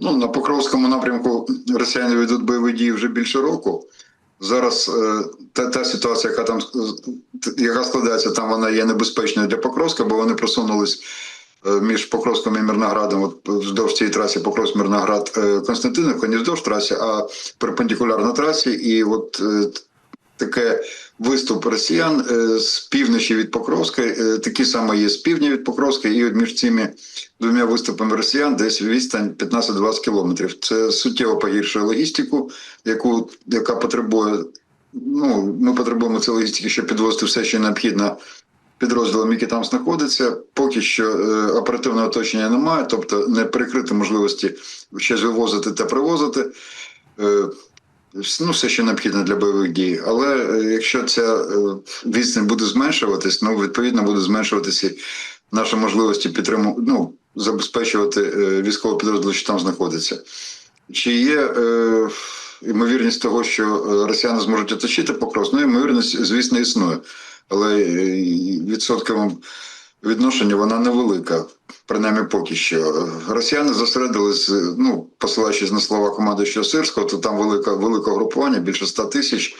Ну, на Покровському напрямку росіяни ведуть бойові дії вже більше року. Зараз е, та, та ситуація, яка там яка складається, там вона є небезпечною для Покровська, бо вони просунулись е, між Покровськом і Мирноградом, от вздовж цієї траси Покровськ Мирноград е, Константинівка, не вздовж траси, а перпендикулярно трасі. І от таке виступ росіян е, з півночі від Покровська, е, такі саме є з півдня від Покровська, і між цими двома виступами росіян десь відстань 15-20 кілометрів. Це суттєво погіршує логістику, яку, яка потребує. Ну, ми потребуємо цієї логістики, щоб підвозити все, що необхідно підрозділам, які там знаходяться. Поки що е, оперативного оточення немає, тобто не перекрити можливості щось вивозити та привозити. Е, ну, все, що необхідно для бойових дій. Але е, якщо ця е, відстань буде зменшуватись, ну відповідно буде зменшуватися і наші можливості підтримувати, ну, забезпечувати е, військові підрозділи, що там знаходиться. Чи є е, ймовірність того, що росіяни зможуть оточити Покровськ? Ну, ймовірність, звісно, існує. Але відсотковим відношенні вона невелика, принаймні поки що. Росіяни зосередились, ну, посилаючись на слова командуючого Сирського, то там велика, велике групування, більше 100 тисяч,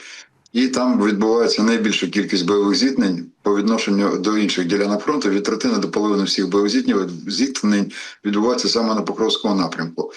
і там відбувається найбільша кількість бойових зіткнень по відношенню до інших ділянок фронту. Від третини до половини всіх бойових зіткнень відбувається саме на Покровському напрямку.